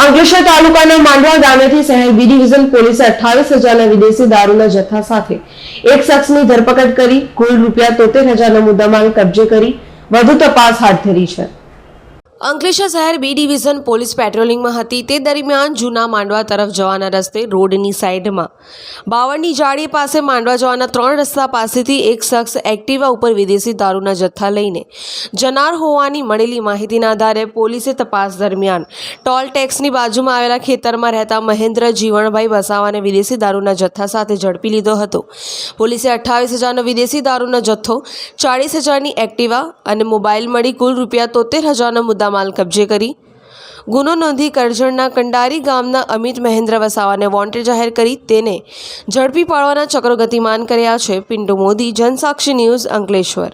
અંકલેશ્વર તાલુકાના માંડવા ગામેથી શહેર B division પોલીસે અઠાવીસ હજારના વિદેશી દારૂના જથ્થા સાથે એક શખ્સની ધરપકડ કરી, કુલ રૂપિયા તોતેર હજારના મુદ્દામાલ કબજે કરી. વધુ તપાસ હાથ ધરી છે. અંકલેશ્વર શહેર બી ડિવિઝન પોલીસ પેટ્રોલિંગમાં હતી. તે દરમિયાન જૂના માંડવા તરફ જવાના રસ્તે રોડની સાઇડમાં બાવળની જાળી પાસે માંડવા જવાના ત્રણ રસ્તા પાસેથી એક શખ્સ એક્ટિવા ઉપર વિદેશી દારૂના જથ્થા લઈને જનાર હોવાની મળેલી માહિતીના આધારે પોલીસે તપાસ દરમિયાન ટોલ ટેક્સની બાજુમાં આવેલા ખેતરમાં રહેતા મહેન્દ્ર જીવણભાઈ વસાવાને વિદેશી દારૂના જથ્થા સાથે ઝડપી લીધો હતો. પોલીસે અઠ્ઠાવીસ હજારનો વિદેશી દારૂનો જથ્થો, ચાળીસ હજારની એક્ટિવા અને મોબાઈલ મળી કુલ રૂપિયા તોતેર હજારનો મુદ્દામાલ કબજે કરી. ગુનો નોંધી કરજણના કંડારી ગામના અમિત મહેન્દ્ર વસાવાને વોન્ટેડ જાહેર કરી તેને ઝડપી પાડવાના ચક્રો ગતિમાન કર્યા છે. પિન્ટુ મોદી, જનસાક્ષી ન્યૂઝ અંકલેશ્વર.